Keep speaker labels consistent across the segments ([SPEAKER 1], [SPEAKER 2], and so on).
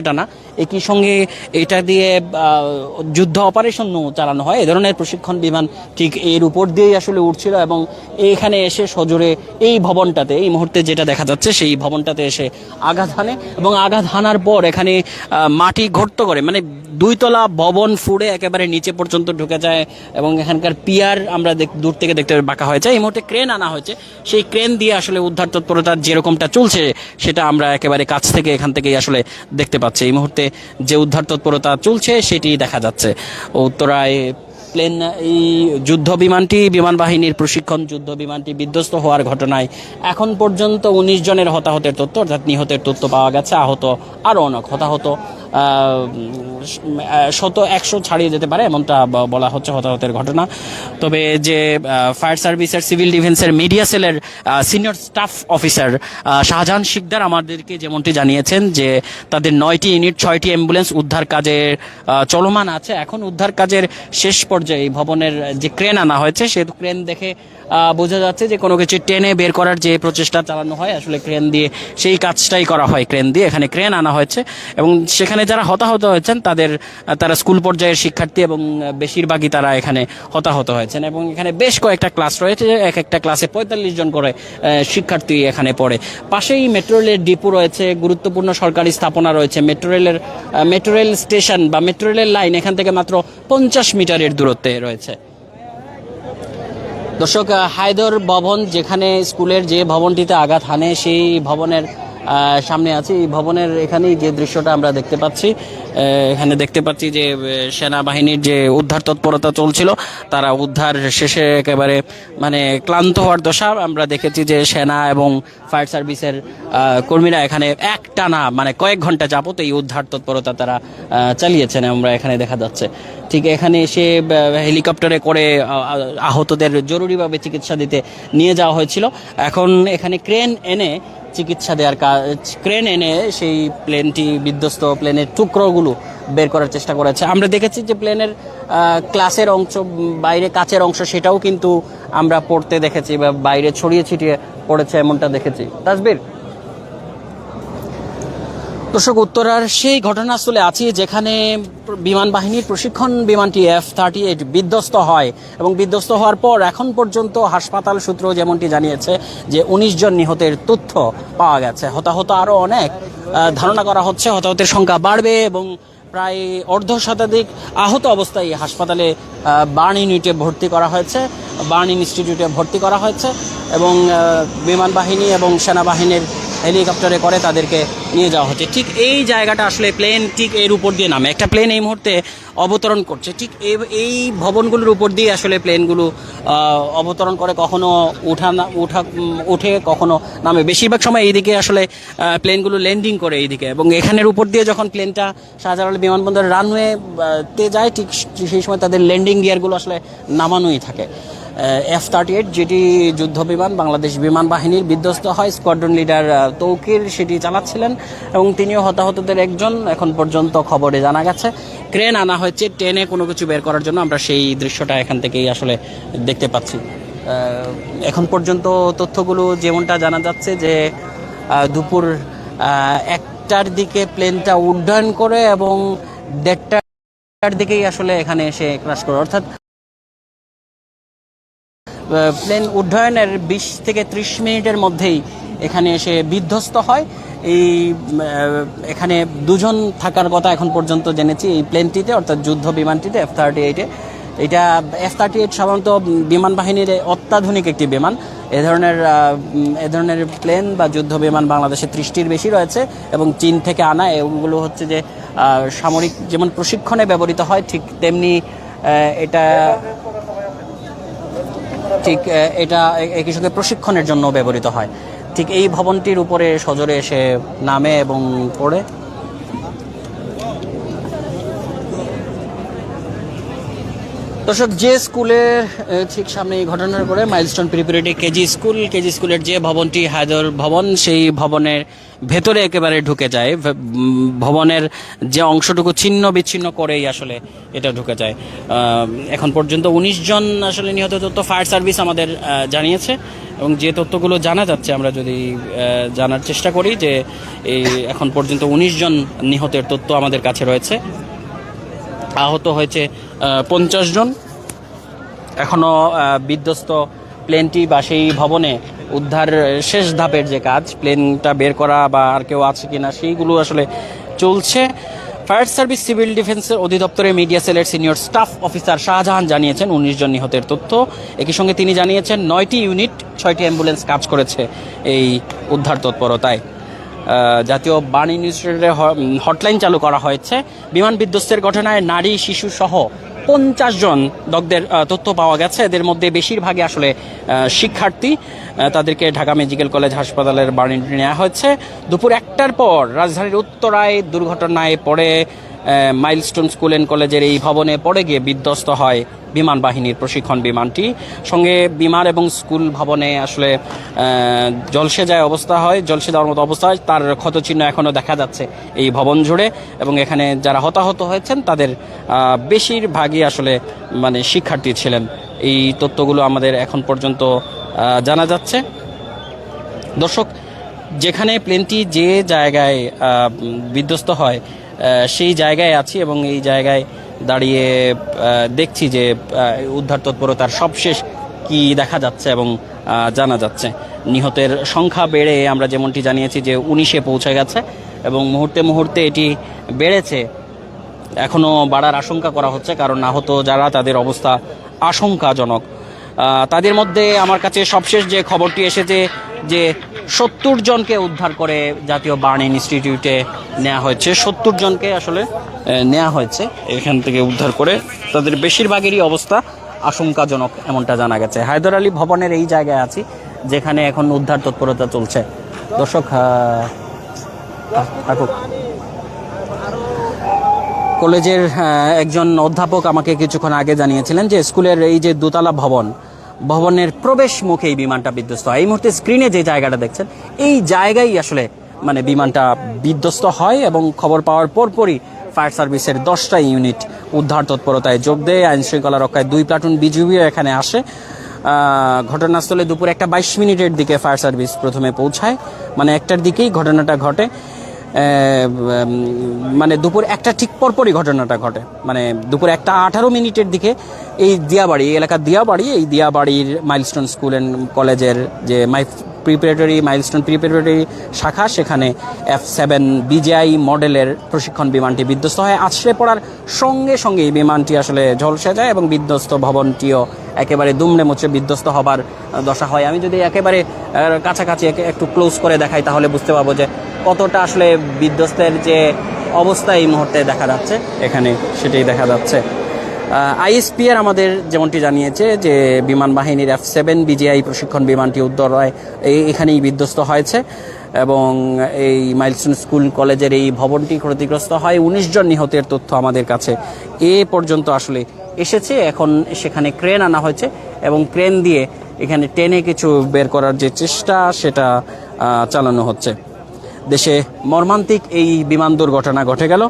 [SPEAKER 1] এটা না একই সঙ্গে এটা দিয়ে যুদ্ধ অপারেশন চালানো হয়। এ ধরনের প্রশিক্ষণ বিমান ঠিক এর উপর দিয়েই আসলে উঠছিল এবং এখানে এসে সজোরে এই ভবনটাতে, এই মুহূর্তে যেটা দেখা যাচ্ছে সেই ভবনটাতে এসে আঘাত হানে এবং আঘাত হানার পর এখানে মাটি ঘর্ত করে মানে দুইতলা ভবন ফুড়ে একেবারে নিচে পর্যন্ত ঢুকে যায় এবং এখানকার পিয়ার আমরা দূর থেকে দেখতে বাঁকা হয়েছে। এই মুহূর্তে ক্রেন আনা হয়েছে। সেই ক্রেন দিয়ে আসলে উদ্ধার তৎপরতা যেরকমটা চলছে, সেটা আমরা একেবারে কাছ থেকে এখান থেকেই আসলে দেখতে পাচ্ছি। এই মুহূর্তে যে উদ্ধার তৎপরতা চলছে সেটি দেখা যাচ্ছে। উত্তরায় প্লেন, এই যুদ্ধ বিমানটি, বিমান বাহিনীর প্রশিক্ষণ যুদ্ধ বিমানটি বিধ্বস্ত হওয়ার ঘটনায় এখন পর্যন্ত উনিশ জনের হতাহতের তথ্য, অর্থাৎ নিহতের তথ্য পাওয়া গেছে। আহত আরও অনেক হতাহত। শত একশো ছাড়িয়ে যেতে পারে, এমনটা বলা হচ্ছে হতাহতের ঘটনা। তবে যে ফায়ার সার্ভিসের, সিভিল ডিফেন্সের মিডিয়া সেলের senior staff officer Shahjahan Sikdar আমাদেরকে যেমনটি জানিয়েছেন যে, তাদের নয়টি ইউনিট, ছয়টি অ্যাম্বুলেন্স উদ্ধার কাজে চলমান আছে। এখন উদ্ধার কাজের শেষ পর্যায়ে ভবনের যে ক্রেন আনা হয়েছে, সে ক্রেন দেখে বোঝা যাচ্ছে যে কোনো কিছু টেনে বের করার যে প্রচেষ্টা চালানো হয়, আসলে ক্রেন দিয়ে সেই কাজটাই করা হয়, ক্রেন দিয়ে। এখানে ক্রেন আনা হয়েছে এবং সেখানে যারা হতাহত হয়েছেন, তাদের, তারা স্কুল পর্যায়ের শিক্ষার্থী এবং বেশিরভাগই তারা এখানে হতাহত হয়েছেন। এবং এখানে বেশ কয়েকটা ক্লাস রয়েছে, এক একটা ক্লাসে পঁয়তাল্লিশ জন করে শিক্ষার্থী এখানে পড়ে। পাশেই মেট্রো রেলের ডিপো রয়েছে, গুরুত্বপূর্ণ সরকারি স্থাপনা রয়েছে। মেট্রো রেলের মেট্রো রেল স্টেশন বা মেট্রো রেলের লাইন এখান থেকে মাত্র পঞ্চাশ মিটারের দূরত্বে রয়েছে। দর্শক হায়দর ভবন যেখানে স্কুলের যে ভবনটিতে আঘাত হানে সেই ভবনের সামনে আছি। এই ভবনের এখানেই যে দৃশ্যটা আমরা দেখতে পাচ্ছি এখানে দেখতে পাচ্ছি যে সেনাবাহিনীর যে উদ্ধার তৎপরতা চলছিল, তারা উদ্ধার শেষে একেবারে মানে ক্লান্ত হওয়ার দশা। আমরা দেখেছি যে সেনা এবং ফায়ার সার্ভিসের কর্মীরা এখানে এক টানা মানে কয়েক ঘণ্টা যাবত এই উদ্ধার তৎপরতা তারা চালিয়েছেন। আমরা এখানে দেখা যাচ্ছে। ঠিক এখানে এসে হেলিকপ্টারে করে আহতদের জরুরিভাবে চিকিৎসা দিতে নিয়ে যাওয়া হয়েছিল। এখন এখানে ক্রেন এনে চিকিৎসা দেওয়ার কাজ ক্রেন এনে সেই প্লেনটি বিধ্বস্ত প্লেনের টুকরোগুলো বের করার চেষ্টা করেছে। আমরা দেখেছি যে প্লেনের ক্লাসের অংশ, বাইরে কাচের অংশ সেটাও কিন্তু আমরা পড়তে দেখেছি বা বাইরে ছড়িয়ে ছিটিয়ে পড়েছে এমনটা দেখেছি। তাসবির দর্শক, উত্তরার সেই ঘটনাস্থলে আছি যেখানে বিমান বাহিনীর প্রশিক্ষণ বিমানটি এফ থার্টি এইট বিধ্বস্ত হয় এবং বিধ্বস্ত হওয়ার পর এখন পর্যন্ত হাসপাতাল সূত্র যেমনটি জানিয়েছে যে উনিশ জন নিহতের তথ্য পাওয়া গেছে। হতাহত আরও অনেক ধারণা করা হচ্ছে হতাহতের সংখ্যা বাড়বে এবং প্রায় অর্ধ শতাধিক আহত অবস্থায় হাসপাতালে বার্ন ইউনিটে ভর্তি করা হয়েছে, বার্ন ইনস্টিটিউটে ভর্তি করা হয়েছে এবং বিমান বাহিনী এবং সেনাবাহিনীর হেলিকপ্টারে করে তাদেরকে নিয়ে যাওয়া হচ্ছে। ঠিক এই জায়গাটা আসলে প্লেন ঠিক এর উপর দিয়ে নামে। একটা প্লেন এই মুহূর্তে অবতরণ করছে। ঠিক এই- ভবনগুলোর উপর দিয়ে আসলে প্লেনগুলো অবতরণ করে কখনো উঠা না, উঠা উঠে কখনো নামে। বেশিরভাগ সময় এইদিকে আসলে প্লেনগুলো ল্যান্ডিং করে এইদিকে। এবং এখানের উপর দিয়ে যখন প্লেনটা শাহজালাল বিমানবন্দর রানওয়ে তে যায়, ঠিক সেই সময় তাদের ল্যান্ডিং গিয়ারগুলো আসলে নামানোই থাকে। এফ থার্টি এইট যেটি যুদ্ধ বিমান বাংলাদেশ বিমান বাহিনীর বিধ্বস্ত হয় স্কোয়াড্রন লিডার তৌকির সেটি চালাচ্ছিলেন এবং তিনিও হতাহতদের একজন, এখন পর্যন্ত খবরে জানা গেছে। ক্রেন আনা হয়েছে, ট্রেনে কোনো কিছু বের করার জন্য, আমরা সেই দৃশ্যটা এখান থেকেই আসলে দেখতে পাচ্ছি। এখন পর্যন্ত তথ্যগুলো যেমনটা জানা যাচ্ছে যে দুপুর একটার দিকে প্লেনটা উড্ডয়ন করে এবং দেড়টার দিকেই আসলে এখানে এসে ক্রাশ করে। অর্থাৎ প্লেন উড্ডয়নের বিশ থেকে ত্রিশ মিনিটের মধ্যেই এখানে এসে বিধ্বস্ত হয়। এই এখানে দুজন থাকার কথা এখন পর্যন্ত জেনেছি এই প্লেনটিতে, অর্থাৎ যুদ্ধ বিমানটিতে এফ থার্টি এইটে এটা এফ থার্টি এইট সাধারণত বিমান বাহিনীর অত্যাধুনিক একটি বিমান। এ ধরনের এ ধরনের প্লেন বা যুদ্ধ বিমান বাংলাদেশে ত্রিশটির বেশি রয়েছে এবং চীন থেকে আনা। এগুলো হচ্ছে যে সামরিক যেমন প্রশিক্ষণে ব্যবহৃত হয়, ঠিক তেমনি এটা ঠিক এটা একই সঙ্গে প্রশিক্ষণের জন্য ব্যবহৃত হয়। ঠিক এই ভবনটির উপরে সজরে এসে নামে এবং পড়ে। দর্শক, যে স্কুলের ঠিক সামনে এই ঘটনার করে Milestone preparatory KG school, KG স্কুলের যে ভবনটি হায়দর ভবন, সেই ভবনের ভেতরে একেবারে ঢুকে যায়। ভবনের যে অংশটুকু ছিন্ন বিচ্ছিন্ন করেই আসলে এটা ঢুকে যায়। এখন পর্যন্ত উনিশ জন আসলে নিহত তথ্য ফায়ার সার্ভিস আমাদের জানিয়েছে এবং যে তথ্যগুলো জানা যাচ্ছে আমরা যদি জানার চেষ্টা করি যে এই এখন পর্যন্ত উনিশ জন নিহতের তথ্য আমাদের কাছে রয়েছে। আহত হয়েছে পঞ্চাশ জন। এখনও বিধ্বস্ত প্লেনটি বা সেই ভবনে উদ্ধার শেষ ধাপের যে কাজ প্লেনটা বের করা বা আর কেউ আছে কি না সেইগুলো আসলে চলছে। ফায়ার সার্ভিস, সিভিল ডিফেন্সের অধিদপ্তরের মিডিয়া সেলের সিনিয়র স্টাফ অফিসার শাহজাহান জানিয়েছেন, উনিশ জন নিহতের তথ্য। একই সঙ্গে তিনি জানিয়েছেন, নয়টি ইউনিট, ছয়টি অ্যাম্বুলেন্স কাজ করেছে এই উদ্ধার তৎপরতায়। জাতীয় বাণী ইনস্টিটিউটের হটলাইন চালু করা হয়েছে। বিমান বিধ্বস্তের ঘটনায় নারী, শিশু সহ পঞ্চাশ জন দগ্ধের তথ্য পাওয়া গেছে। এদের মধ্যে বেশিরভাগই আসলে শিক্ষার্থী। তাদেরকে ঢাকা মেডিকেল কলেজ হাসপাতালের বাণী নেওয়া হয়েছে। দুপুর একটার পর রাজধানীর উত্তরায় দুর্ঘটনায় পড়ে মাইলস্টোন স্কুল অ্যান্ড কলেজের এই ভবনে পড়ে গিয়ে বিধ্বস্ত হয় বিমান বাহিনীর প্রশিক্ষণ বিমানটি। সঙ্গে বিমান এবং স্কুল ভবনে আসলে জলসে যায় অবস্থা হয়, জলসে যাওয়ার মতো অবস্থা হয়। তার ক্ষতচিহ্ন এখনও দেখা যাচ্ছে এই ভবন জুড়ে এবং এখানে যারা হতাহত হয়েছেন, তাদের বেশিরভাগই আসলে মানে শিক্ষার্থী ছিলেন। এই তথ্যগুলো আমাদের এখন পর্যন্ত জানা যাচ্ছে। দর্শক, যেখানে প্লেনটি যে জায়গায় বিধ্বস্ত হয় সেই জায়গায় আছি এবং এই জায়গায় দাঁড়িয়ে দেখছি যে উদ্ধার তৎপরতার সবশেষ কি দেখা যাচ্ছে এবং জানা যাচ্ছে। নিহতের সংখ্যা বেড়ে আমরা যেমনটি জানিয়েছি যে উনিশে পৌঁছে গেছে এবং মুহূর্তে মুহূর্তে এটি বেড়েছে। এখনও বাড়ার আশঙ্কা করা হচ্ছে, কারণ আহত যারা তাদের অবস্থা আশঙ্কাজনক। তাদের মধ্যে আমার কাছে সবশেষ যে খবরটি এসেছে যে সত্তর জনকে উদ্ধার করে জাতীয় বার্ন ইনস্টিটিউটে নেওয়া হয়েছে। সত্তর জনকে আসলে নেওয়া হয়েছে এখান থেকে উদ্ধার করে। তাদের বেশিরভাগেরই অবস্থা আশঙ্কাজনক এমনটা জানা গেছে। হায়দর আলী ভবনের এই জায়গায় আছি, যেখানে এখন উদ্ধার তৎপরতা চলছে। দর্শক থাকুক। কলেজের একজন অধ্যাপক আমাকে কিছুক্ষণ আগে জানিয়েছিলেন যে স্কুলের এই যে দোতলা ভবন ভবনের প্রবেশ মুখে এই বিমানটা বিধ্বস্ত হয়। এই মুহূর্তে স্ক্রিনে যে জায়গাটা দেখছেন, এই জায়গায় আসলে মানে বিমানটা বিধ্বস্ত হয় এবং খবর পাওয়ার পরপরই ফায়ার সার্ভিসের দশটা ইউনিট উদ্ধার তৎপরতায় যোগ দেয়। আইন শৃঙ্খলা রক্ষায় দুই প্লাটুন বিজিবিও এখানে আসে। ঘটনাস্থলে দুপুর একটা বাইশ মিনিটের দিকে ফায়ার সার্ভিস প্রথমে পৌঁছায়। মানে একটার দিকেই ঘটনাটা ঘটে। মানে দুপুর একটা ঠিক পরপরই ঘটনাটা ঘটে। মানে দুপুর একটা আঠারো মিনিটের দিকে এই দিয়াবাড়ি এলাকার দিয়াবাড়ি, এই দিয়াবাড়ির মাইলস্টোন স্কুল অ্যান্ড কলেজের যে মাই প্রিপারেটরি মাইলস্টোন প্রিপারেটরি শাখা, সেখানে এফ সেভেন বিজিআই মডেলের প্রশিক্ষণ বিমানটি বিধ্বস্ত হয়। আছড়ে পড়ার সঙ্গে সঙ্গে এই বিমানটি আসলে ঝলসে যায় এবং বিধ্বস্ত ভবনটিও একেবারে দুমড়ে মুচড়ে বিধ্বস্ত হবার দশা হয়। আমি যদি একেবারে কাছাকাছি একে- একটু ক্লোজ করে দেখাই, তাহলে বুঝতে পারব যে কতটা আসলে বিধ্বস্তের যে অবস্থা এই মুহূর্তে দেখা যাচ্ছে। এখানে সেটাই দেখা যাচ্ছে। আইএসপিআর আমাদের যেমনটি জানিয়েছে যে বিমান বাহিনীর এফ সেভেন বিজিআই প্রশিক্ষণ বিমানটি উদ্ধার এই- এখানেই বিধ্বস্ত হয়েছে এবং এই মাইলস্টোন স্কুল কলেজের এই ভবনটি ক্ষতিগ্রস্ত হয়। উনিশ জন নিহতের তথ্য আমাদের কাছে এ পর্যন্ত আসলে এসেছে। এখন সেখানে ক্রেন আনা হয়েছে এবং ক্রেন দিয়ে এখানে টেনে কিছু বের করার যে চেষ্টা, সেটা চালানো হচ্ছে। দেশে মর্মান্তিক এই বিমান দুর্ঘটনা ঘটে গেল।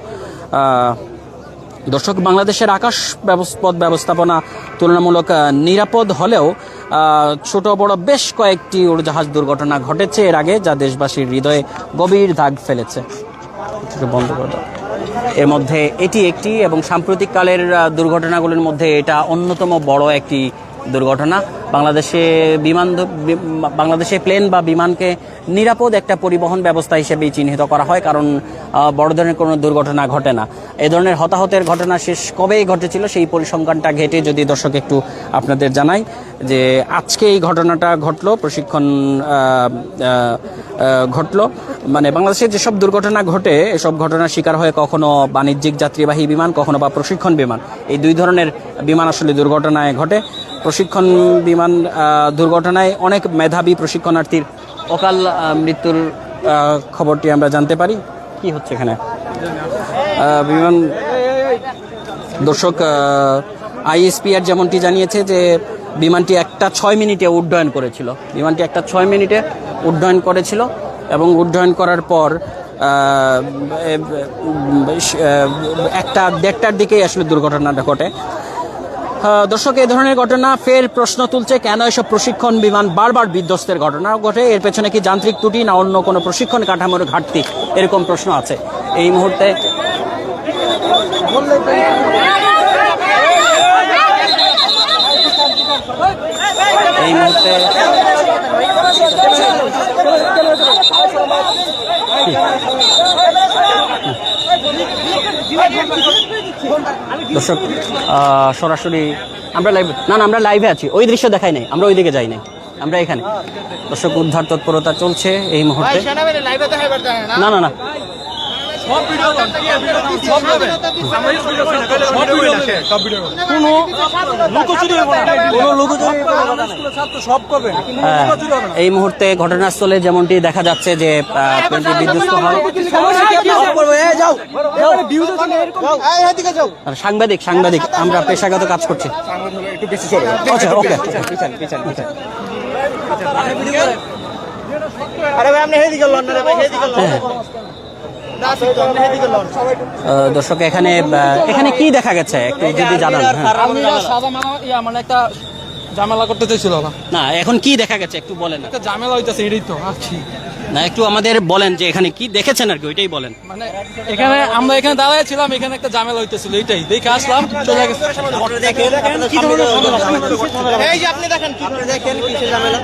[SPEAKER 1] দর্শক, বাংলাদেশের আকাশ পথ ব্যবস্থাপনা তুলনামূলক নিরাপদ হলেও ছোট বড় বেশ কয়েকটি উড়োজাহাজ দুর্ঘটনা ঘটেছে এর আগে, যা দেশবাসীর হৃদয়ে গভীর দাগ ফেলেছে বন্ধ করে দাও। এর মধ্যে এটি একটি এবং সাম্প্রতিককালের দুর্ঘটনাগুলির মধ্যে এটা অন্যতম বড় একটি দুর্ঘটনা। বাংলাদেশে বিমান বাংলাদেশে প্লেন বা বিমানকে নিরাপদ একটা পরিবহন ব্যবস্থা হিসেবেই চিহ্নিত করা হয়, কারণ বড় ধরনের কোনো দুর্ঘটনা ঘটে না। এ ধরনের হতাহতের ঘটনা শেষ কবেই ঘটেছিল সেই পরিসংখ্যানটা ঘেটে যদি দর্শক একটু আপনাদের জানাই, যে আজকে এই ঘটনাটা ঘটলো, প্রশিক্ষণ ঘটলো। মানে বাংলাদেশে যেসব দুর্ঘটনা ঘটে, এসব ঘটনার শিকার হয়ে কখনো বাণিজ্যিক যাত্রীবাহী বিমান, কখনো বা প্রশিক্ষণ বিমান, এই দুই ধরনের বিমান আসলে দুর্ঘটনায় ঘটে। প্রশিক্ষণ বিমান দুর্ঘটনায় অনেক মেধাবী প্রশিক্ষণার্থীর অকাল মৃত্যুর খবরটি আমরা জানতে পারি। কি হচ্ছে এখানে? বিমান দর্শক আইএসপিআর যেমনটি জানিয়েছে যে বিমানটি একটা ছয় মিনিটে উড্ডয়ন করেছিল। বিমানটি একটা ছয় মিনিটে উড্ডয়ন করেছিল এবং উড্ডয়ন করার পর একটা দেড়টার দিকেই আসলে দুর্ঘটনাটা ঘটে। দর্শক, এই ধরনের ঘটনা ফের প্রশ্ন তুলছে কেন এসব প্রশিক্ষণ বিমান বারবার বিধ্বস্তের ঘটনা ঘটে? এর পেছনে কি যান্ত্রিক ত্রুটি না অন্য কোনো প্রশিক্ষণ কাঠামোর ঘাটতি? এরকম প্রশ্ন আছে এই মুহূর্তে। এই মুহূর্তে দর্শক সরাসরি আমরা লাইভ না না আমরা লাইভে আছি। ওই দৃশ্য দেখাই নাই। আমরা ওইদিকে যাই নাই। আমরা এখানে। দর্শক উদ্ধার তৎপরতা চলছে এই মুহূর্তে। না না না। হ্যাঁ, এই মুহূর্তে ঘটনাস্থলে যেমনটি দেখা যাচ্ছে যে বিধ্বস্ত হয় সাংবাদিক সাংবাদিক আমরা পেশাগত কাজ করছি আচ্ছা ওকে
[SPEAKER 2] আরে ভাই আপনি হেদিকে লন না রে ভাই হেদিকে লন
[SPEAKER 1] দর্শক এখানে এখানে কি দেখা গেছে একটু যদি জানান হ্যাঁ।
[SPEAKER 3] মানে ইয়া মানে একটা ঝামেলা করতে চাইছিল ওরা
[SPEAKER 1] না এখন কি দেখা গেছে একটু বলেন।
[SPEAKER 3] একটা ঝামেলা হইতেছে এটাই তো আছি
[SPEAKER 1] না একটু আমাদের বলেন যে এখানে কি দেখেছেন আর কি ওইটাই বলেন।
[SPEAKER 3] মানে এখানে আমরা এখানে দাঁড়ায় ছিলাম এখানে একটা ঝামেলা হইতেছিল এইটাই দেখে আসলাম চলে গেছে।
[SPEAKER 2] এই যে আপনি দেখেন কি দেখেন কিসে ঝামেলা?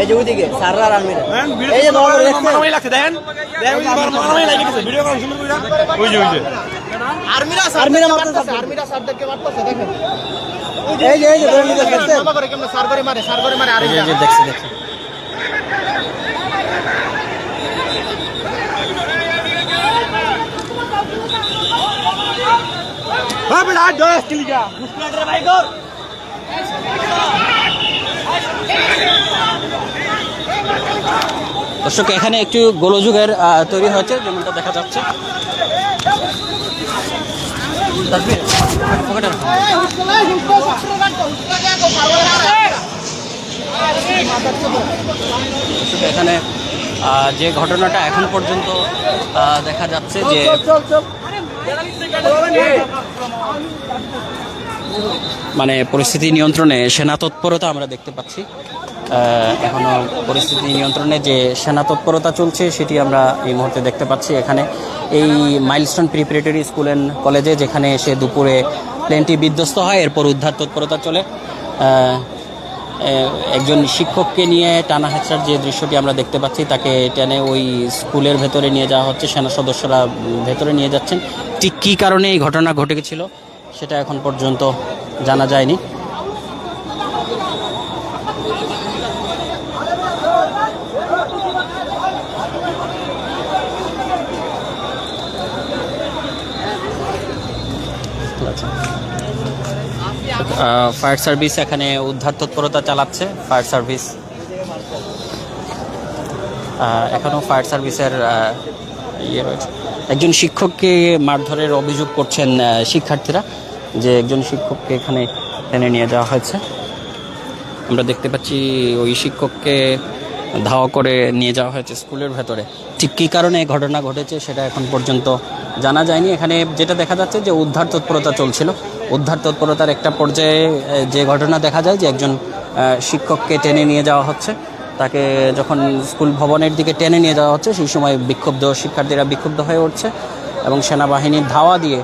[SPEAKER 2] এই যে ওইদিকে সাররা আলমিরা এই যে ধরো দেখছেন? আর্মিরা আর্মিরা মারতেছে। আর্মিরা সারদেরকে মারতেছে? দেখেন। এই যে এই যে ধরে নিতে দেখছেন মামা করে কেমন সার মারে মারে
[SPEAKER 1] এই যে-
[SPEAKER 2] আর্মিরা।
[SPEAKER 1] এই যে দেখছি দেখছি। দর্শক এখানে একটু গোলযুগের তৈরি হয়েছে যেমনটা দেখা যাচ্ছে। এখানে যে ঘটনাটা এখন পর্যন্ত দেখা যাচ্ছে যে মানে পরিস্থিতি নিয়ন্ত্রণে সেনা তৎপরতা আমরা দেখতে পাচ্ছি। আহ, এখনও পরিস্থিতি নিয়ন্ত্রণে যে সেনা তৎপরতা চলছে সেটি আমরা এই মুহূর্তে দেখতে পাচ্ছি। এখানে এই মাইলস্টোন প্রিপারেটরি স্কুল অ্যান্ড কলেজে যেখানে এসে দুপুরে প্লেনটি বিধ্বস্ত হয় এরপর উদ্ধার তৎপরতা চলে। একজন শিক্ষককে নিয়ে টানা হেঁচড়ার যে দৃশ্যটি আমরা দেখতে পাচ্ছি তাকে টেনে ওই স্কুলের ভেতরে নিয়ে যাওয়া হচ্ছে সেনা সদস্যরা ভেতরে নিয়ে যাচ্ছেন। ঠিক কী কারণে এই ঘটনা ঘটে গেছিল সেটা এখন পর্যন্ত জানা যায়নি। ফায়ার সার্ভিস এখানে উদ্ধার তৎপরতা চালাচ্ছে ফায়ার সার্ভিস এখনও ফায়ার সার্ভিসের ইয়ে রয়েছে। একজন শিক্ষককে মারধরের অভিযোগ করছেন শিক্ষার্থীরা, যে একজন শিক্ষককে এখানে টেনে নিয়ে যাওয়া হয়েছে। আমরা দেখতে পাচ্ছি ওই শিক্ষককে ধাওয়া করে নিয়ে যাওয়া হয়েছে স্কুলের ভেতরে। ঠিক কী কারণে ঘটনা ঘটেছে সেটা এখন পর্যন্ত জানা যায়নি। এখানে যেটা দেখা যাচ্ছে যে উদ্ধার তৎপরতা চলছিল। উদ্ধার তৎপরতার একটা পর্যায়ে যে ঘটনা দেখা যায় যে একজন শিক্ষককে টেনে নিয়ে যাওয়া হচ্ছে। তাকে যখন স্কুল ভবনের দিকে টেনে নিয়ে যাওয়া হচ্ছে, সেই সময় বিক্ষুব্ধ শিক্ষার্থীরা বিক্ষুব্ধ হয়ে উঠছে এবং সেনাবাহিনীর ধাওয়া দিয়ে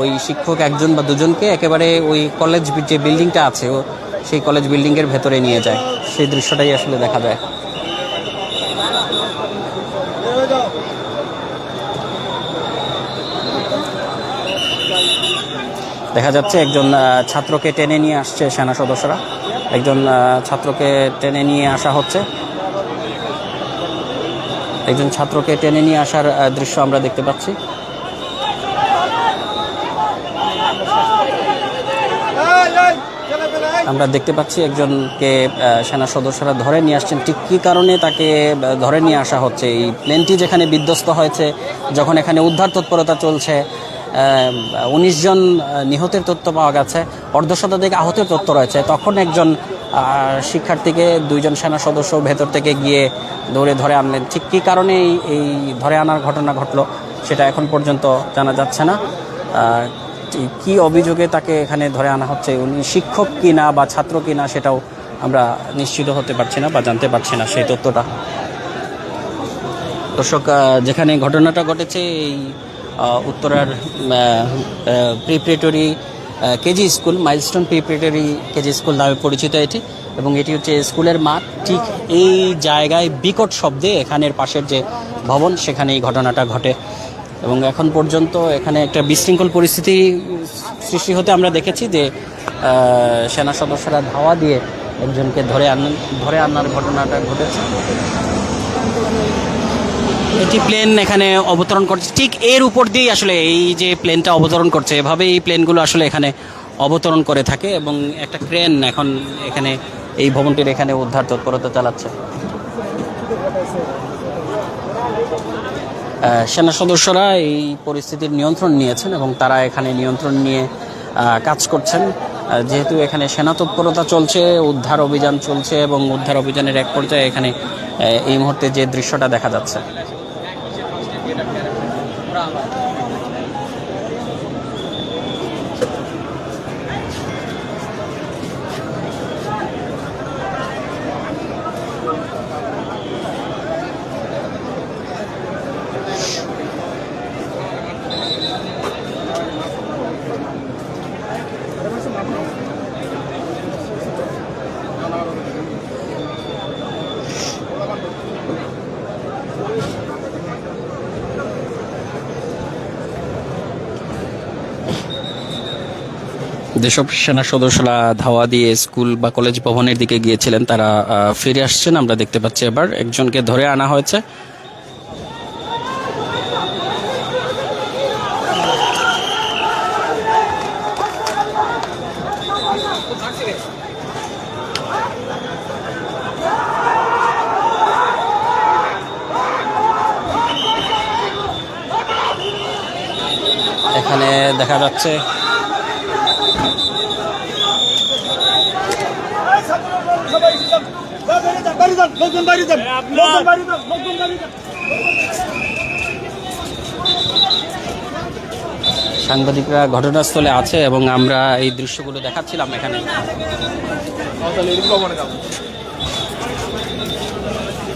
[SPEAKER 1] ওই শিক্ষক একজন বা দুজনকে একেবারে ওই কলেজ যে বিল্ডিংটা আছে, ও সেই কলেজ বিল্ডিংয়ের ভেতরে নিয়ে যায়। সেই দৃশ্যটাই আসলে দেখা যায়। দেখা যাচ্ছে একজন ছাত্রকে টেনে নিয়ে আসছে সেনা সদস্যরা। একজন ছাত্রকে টেনে নিয়ে আসা হচ্ছে। একজন ছাত্রকে টেনে নিয়ে আসার দৃশ্য আমরা দেখতে পাচ্ছি। আমরা দেখতে পাচ্ছি একজনকে সেনা সদস্যরা ধরে নিয়ে আসছেন। ঠিক কী কারণে তাকে ধরে নিয়ে আসা হচ্ছে? এই প্লেনটি যেখানে বিধ্বস্ত হয়েছে, যখন এখানে উদ্ধার তৎপরতা চলছে উনিশ জন নিহতের তথ্য পাওয়া গেছে। অর্ধশতাধিক আহতের তথ্য রয়েছে। তখন একজন শিক্ষার্থীকে দুইজন সেনা সদস্য ভেতর থেকে গিয়ে দৌড়ে ধরে আনলেন। ঠিক কী কারণে এই ধরে আনার ঘটনা ঘটলো, সেটা এখন পর্যন্ত জানা যাচ্ছে না। কি অভিযোগে তাকে এখানে ধরে আনা হচ্ছে, উনি শিক্ষক কিনা বা ছাত্র কিনা সেটাও আমরা নিশ্চিত হতে পারছি না বা জানতে পারছি না সেই তথ্যটা। দর্শক যেখানে ঘটনাটা ঘটেছে, এই উত্তরার preparatory KG school Milestone preparatory KG school নামে পরিচিত এটি। এবং এটি হচ্ছে স্কুলের মাঠ। ঠিক এই জায়গায় বিকট শব্দে এখানের পাশের যে ভবন সেখানে এই ঘটনাটা ঘটে। এবং এখন পর্যন্ত এখানে একটা বিশৃঙ্খল পরিস্থিতি সৃষ্টি হতে আমরা দেখেছি যে সেনা সদস্যরা ধাওয়া দিয়ে একজনকে ধরে আন, ধরে আনার ঘটনাটা ঘটেছে। এটি প্লেন এখানে অবতরণ করছে। ঠিক এর উপর দিয়েই আসলে এই যে প্লেনটা অবতরণ করছে এভাবে এই প্লেনগুলো আসলে এখানে অবতরণ করে থাকে এবং একটা ক্রেন এখন এখানে এই ভবনটির এখানে উদ্ধার তৎপরতা চালাচ্ছে। সেনা সদস্যরা এই পরিস্থিতির নিয়ন্ত্রণ নিয়েছেন এবং তারা এখানে নিয়ন্ত্রণ নিয়ে কাজ করছেন। যেহেতু এখানে সেনা তৎপরতা চলছে, উদ্ধার অভিযান চলছে এবং উদ্ধার অভিযানের এক পর্যায়ে এখানে এই মুহূর্তে যে দৃশ্যটা দেখা যাচ্ছে। যেসব সেনা সদস্যরা ধাওয়া দিয়ে স্কুল বা কলেজ ভবনের দিকে গিয়েছিলেন, তারা ফিরে আসছেন। আমরা দেখতে পাচ্ছি এবার একজনকে ধরে আনা হয়েছে। এখানে দেখা যাচ্ছে সাংবাদিকরা ঘটনাস্থলে আছে এবং আমরা এই দৃশ্যগুলো দেখাচ্ছিলাম এখানে।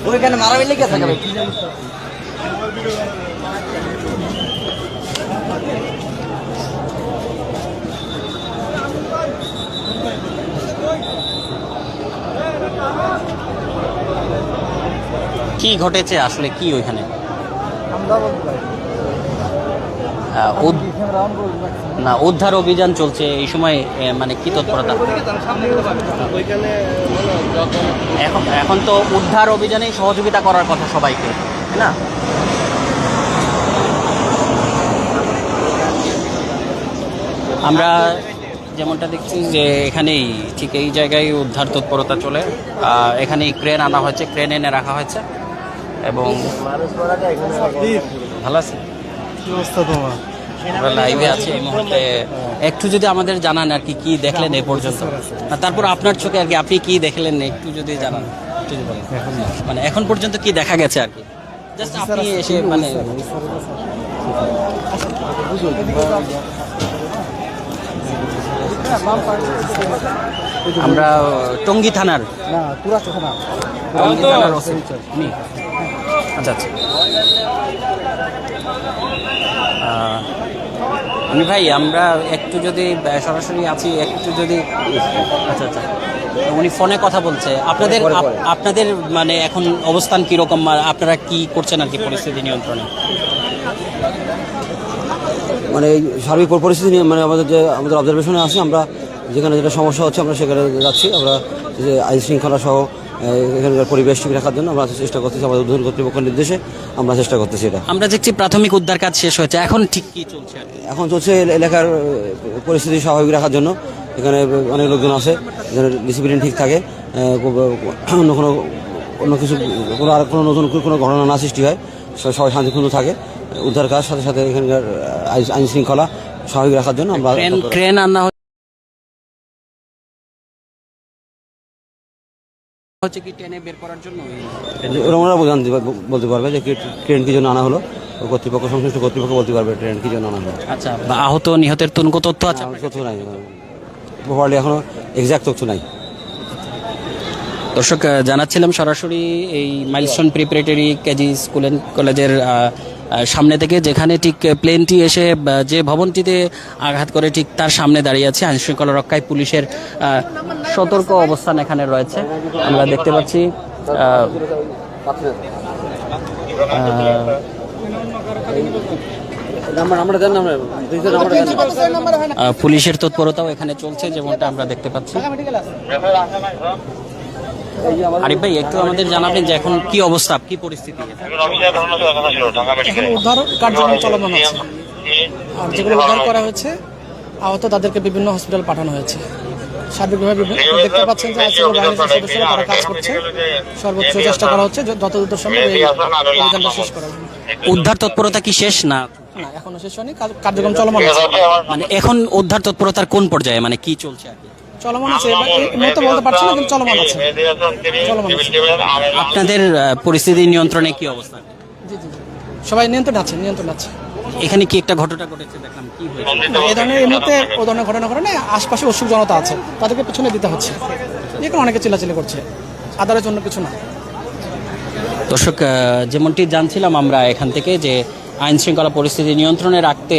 [SPEAKER 2] ওইখানে মিলে থাকে
[SPEAKER 1] কি ঘটেছে? আসলে কি ওইখানে? না, উদ্ধার অভিযান চলছে। এই সময় মানে কি তৎপরতা? এখন এখন তো উদ্ধার অভিযানে সহযোগিতা করার কথা সবাইকে, তাই না? আমরা যেমনটা দেখছি যে এখানেই ঠিক এই জায়গায় উদ্ধার তৎপরতা চলে। এখানেই ক্রেন আনা হয়েছে, ক্রেন এনে রাখা হয়েছে। এবং ভালো আছে? আমরা লাইভে আছি এই মুহূর্তে। একটু যদি আমাদের জানান আর কি কি দেখলেন এ পর্যন্ত? তারপর আপনার চোখে আর কি আপনি কি দেখলেন? একটু যদি জানান। মানে এখন পর্যন্ত কি দেখা গেছে আর কি? জাস্ট আপনি এসে মানে আমরা টঙ্গী থানার টঙ্গী থানার? আচ্ছা আচ্ছা। আমি ভাই আমরা একটু যদি সরাসরি আছি একটু যদি আচ্ছা আচ্ছা। উনি ফোনে কথা বলছে। আপনাদের আপনাদের মানে এখন অবস্থান কীরকম? আপনারা কি করছেন আর কি পরিস্থিতি নিয়ন্ত্রণে?
[SPEAKER 4] মানে এই সার্বিক পরিস্থিতি নিয়ে মানে আমাদের যে আমাদের অবজারভেশনে আছে আমরা যেখানে যেটা সমস্যা হচ্ছে আমরা সেখানে যাচ্ছি। আমরা যে আইন শৃঙ্খলা সহ এখানকার পরিবেশ ঠিক রাখার জন্য আমরা চেষ্টা করতেছি আমাদের উদ্বোধন কর্তৃপক্ষের নির্দেশে আমরা চেষ্টা করতেছি এটা।
[SPEAKER 1] আমরা দেখছি প্রাথমিক উদ্ধার কাজ শেষ হয়েছে। এখন ঠিক কি চলছে
[SPEAKER 4] এখন চলছে এলাকার পরিস্থিতি স্বাভাবিক রাখার জন্য। এখানে অনেক লোকজন আসে এখানে ডিসিপ্লিন ঠিক থাকে। অন্য কোনো অন্য কিছু কোনো আর কোনো নতুন কোনো ঘটনা না সৃষ্টি হয়। সবাই শান্তিপূর্ণ থাকে। উদ্ধার কাজ সাথে সাথে এখানকার আইন- শৃঙ্খলা স্বাভাবিক রাখার জন্য আমরা
[SPEAKER 1] ক্রেন আনা হচ্ছে কি ট্রেনে বের করার জন্য?
[SPEAKER 4] ওরা জানতে বলতে পারবে যে ট্রেন কি জন্য আনা হলো। কর্তৃপক্ষ সংশ্লিষ্ট কর্তৃপক্ষ বলতে পারবে ট্রেন কি জন্য আনা হলো।
[SPEAKER 1] আচ্ছা বা আহত নিহতের তুন তথ্য আছে
[SPEAKER 4] তথ্য নাই। প্রপারলি এখনও এক্সাক্ট তথ্য নাই।
[SPEAKER 1] দর্শক জানাচ্ছিলাম সরাসরি এই Milestone preparatory KG school and কলেজের সামনে থেকে যেখানে ঠিক প্লেনটি এসে যে ভবনটিতে আঘাত করে ঠিক তার সামনে দাঁড়িয়ে আছে আইন শৃঙ্খলা রক্ষায় পুলিশের সতর্ক অবস্থান এখানে রয়েছে। আমরা দেখতে পাচ্ছি পুলিশের তৎপরতাও এখানে চলছে, যেমনটা আমরা দেখতে পাচ্ছি। আরিফ ভাই একটু আমাদের জানাবেন যে এখন কি অবস্থা কি পরিস্থিতি?
[SPEAKER 5] এখন উদ্ধার কার্যক্রম চলমান আছে। আর যেগুলো উদ্ধার করা হয়েছে আহত তাদেরকে বিভিন্ন হসপিটাল পাঠানো হয়েছে। সার্বিকভাবে দেখতে পাচ্ছেন যে আজকে বাহিনীর সদস্যরা তারা কাজ করছে। সর্বোচ্চ চেষ্টা করা হচ্ছে যত দ্রুত সম্ভব এই অভিযানটা শেষ করার
[SPEAKER 1] উদ্ধার তৎপরতা কি শেষ না?
[SPEAKER 5] না এখনও শেষ হয়নি। কার্যক্রম চলমান আছে।
[SPEAKER 1] মানে এখন উদ্ধার তৎপরতার কোন পর্যায়ে? মানে কি চলছে আর কি?
[SPEAKER 5] চলমান আছে। এবার বলতে পারছি না কিন্তু চলমান আছে। চলমান আছে।
[SPEAKER 1] আপনাদের পরিস্থিতি নিয়ন্ত্রণে কি অবস্থা
[SPEAKER 5] জি জি জি। সবাই নিয়ন্ত্রণ আছে নিয়ন্ত্রণ আছে।
[SPEAKER 1] এখানে কি একটা ঘটনা ঘটেছে? দেখলাম কি হয়েছে।
[SPEAKER 5] এই ধরনের এই মুহূর্তে ও ধরনের ঘটনা ঘটনা আশপাশে অসুখ জনতা আছে। তাদেরকে পিছনে দিতে হচ্ছে। এখানে অনেকে চিল্লাচিল্লি করছে। আদারের জন্য কিছু না।
[SPEAKER 1] দর্শক যেমনটি জানছিলাম আমরা এখান থেকে যে আইন শৃঙ্খলা পরিস্থিতি নিয়ন্ত্রণে রাখতে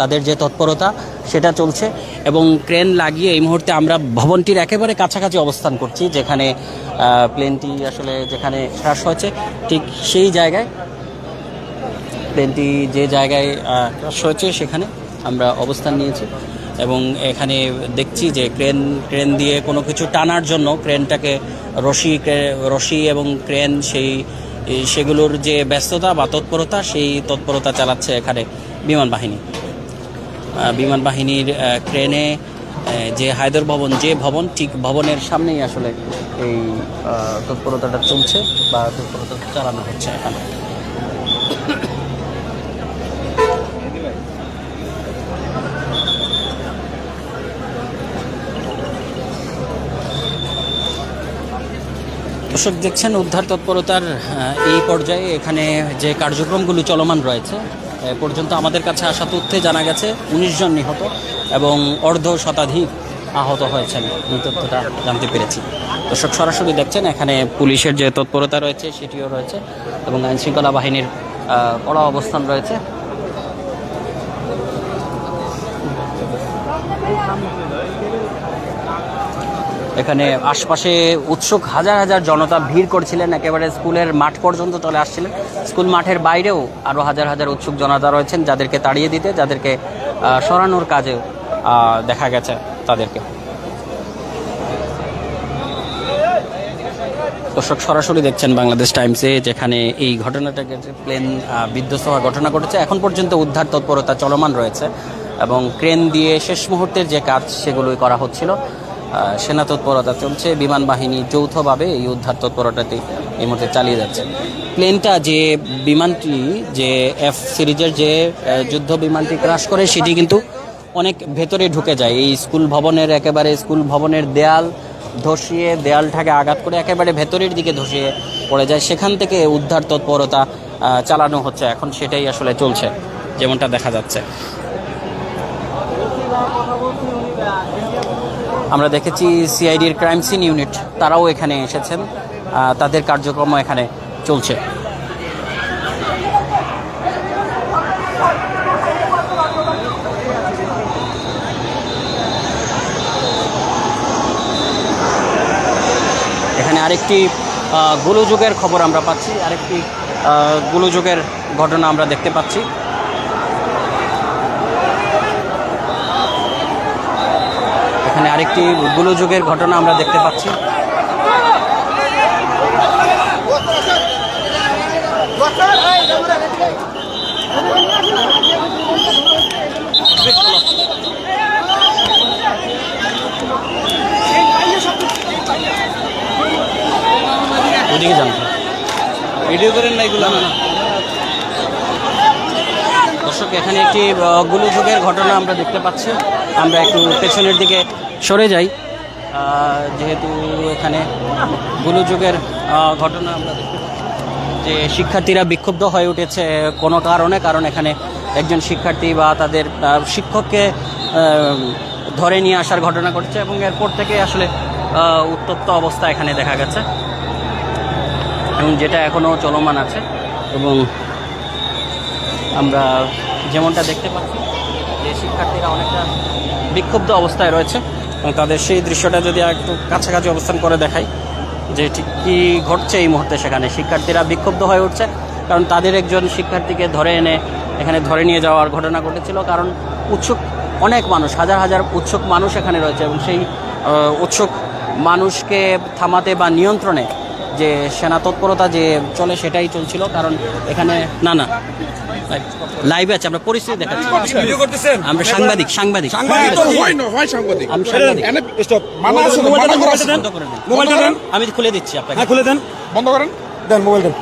[SPEAKER 1] তাদের যে তৎপরতা, সেটা চলছে এবং ক্রেন লাগিয়ে এই মুহূর্তে আমরা ভবনটির একেবারে কাছাকাছি অবস্থান করছি, যেখানে প্লেনটি আসলে যেখানে ক্রাশ হয়েছে, ঠিক সেই জায়গায়। প্লেনটি যে জায়গায় ক্রাশ হয়েছে, সেখানে আমরা অবস্থান নিয়েছি এবং এখানে দেখছি যে ক্রেন ক্রেন দিয়ে কোনো কিছু টানার জন্য, ক্রেনটাকে রশি রশি এবং ক্রেন সেই সেগুলোর যে ব্যস্ততা বা তৎপরতা, সেই তৎপরতা চালাচ্ছে এখানে বিমান বাহিনী। বিমান বাহিনীর ক্রেনে যে হায়দর ভবন, যে ভবন, ঠিক ভবনের সামনেই আসলে এই তৎপরতাটা চলছে বা তৎপরতা চালানো হচ্ছে এখানে। দর্শক দেখছেন, উদ্ধার তৎপরতার এই পর্যায়ে এখানে যে কার্যক্রমগুলো চলমান রয়েছে, এ পর্যন্ত আমাদের কাছে আসা তথ্যে জানা গেছে, উনিশ জন নিহত এবং অর্ধ শতাধিক আহত হয়েছেন। এই তথ্যটা জানতে পেরেছি। দর্শক সরাসরি দেখছেন, এখানে পুলিশের যে তৎপরতা রয়েছে, সেটিও রয়েছে এবং আইনশৃঙ্খলা বাহিনীর কড়া অবস্থান রয়েছে। এখানে আশপাশে উৎসুক হাজার হাজার জনতা ভিড় করছিলেন, একেবারে স্কুলের মাঠ পর্যন্ত চলে আসছিলেন। স্কুল মাঠের বাইরেও আরও হাজার হাজার উৎসুক জনতা রয়েছেন যাদেরকে তাড়িয়ে দিতে, যাদেরকে সরানোর কাজে দেখা গেছে তাদেরকে। দর্শক, সরাসরি দেখছেন বাংলাদেশ টাইমসে যেখানে এই ঘটনাটাকে প্লেন বিধ্বস্ত হওয়ার ঘটনা ঘটেছে। এখন পর্যন্ত উদ্ধার তৎপরতা চলমান রয়েছে এবং ক্রেন দিয়ে শেষ মুহূর্তের যে কাজ, সেগুলোই করা হচ্ছিল। সেনা তৎপরতা চলছে, বিমান বাহিনী যৌথভাবে এই উদ্ধার তৎপরতাটি এই মুহূর্তে চালিয়ে যাচ্ছে। প্লেনটা যে বিমানটি, যে এফ সিরিজের যে যুদ্ধ বিমানটি ক্রাশ করে, সেটি কিন্তু অনেক ভেতরে ঢুকে যায়। এই স্কুল ভবনের একেবারে স্কুল ভবনের দেয়াল ধসিয়ে, দেয়ালটাকে আঘাত করে একেবারে ভেতরের দিকে ধসিয়ে পড়ে যায়। সেখান থেকে উদ্ধার তৎপরতা চালানো হচ্ছে। এখন সেটাই আসলে চলছে, যেমনটা দেখা যাচ্ছে। আমরা দেখেছি সিআইডির ক্রাইম সিন ইউনিট, তারাও এখানে এসেছেন তাদের কার্যক্রম এখানে চলছে। এখানে আরেকটি গোলযোগের খবর আমরা পাচ্ছি, আরেকটি গোলযোগের ঘটনা আমরা দেখতে পাচ্ছি। একটি গোলযোগের ঘটনা আমরা দেখতে পাচ্ছি।
[SPEAKER 3] ভিডিও করেন না এগুলো।
[SPEAKER 1] দর্শক এখানে একটি গোলযোগের ঘটনা আমরা দেখতে পাচ্ছি। আমরা একটু পেছনের দিকে সরে যাই। যেহেতু এখানে গোলযোগের ঘটনা আমরা যে শিক্ষার্থীরা বিক্ষুব্ধ হয়ে উঠেছে কোনো কারণে, কারণ এখানে একজন শিক্ষার্থী বা তাদের শিক্ষককে ধরে নিয়ে আসার ঘটনা ঘটেছে এবং এরপর থেকে আসলে উত্তপ্ত অবস্থা এখানে দেখা গেছে। এবং যেটা এখনও চলমান আছে এবং আমরা যেমনটা দেখতে পাচ্ছি যে শিক্ষার্থীরা অনেকটা বিক্ষুব্ধ অবস্থায় রয়েছে এবং তাদের সেই দৃশ্যটা যদি একটু কাছাকাছি অবস্থান করে দেখাই, যে ঠিক কী ঘটছে এই মুহূর্তে সেখানে। শিক্ষার্থীরা বিক্ষুব্ধ হয়ে উঠছে কারণ তাদের একজন শিক্ষার্থীকে ধরে এনে এখানে ধরে নিয়ে যাওয়ার ঘটনা ঘটেছিল। কারণ উৎসুক অনেক মানুষ, হাজার হাজার উৎসুক মানুষ এখানে রয়েছে এবং সেই উৎসুক মানুষকে থামাতে বা নিয়ন্ত্রণে যে সেনা তৎপরতা যে চলে সেটাই চলছিল। কারণ এখানে, না না। লাইভে আছে আমরা পরিস্থিতি দেখাচ্ছি।
[SPEAKER 6] ভিডিও
[SPEAKER 1] আমরা সাংবাদিক সাংবাদিক।
[SPEAKER 6] হয় হয় মানা মানা
[SPEAKER 1] আমি খুলে দিচ্ছি আপনাকে।
[SPEAKER 6] হ্যাঁ খুলে দেন। বন্ধ করেন? দেন মোবাইল দেন।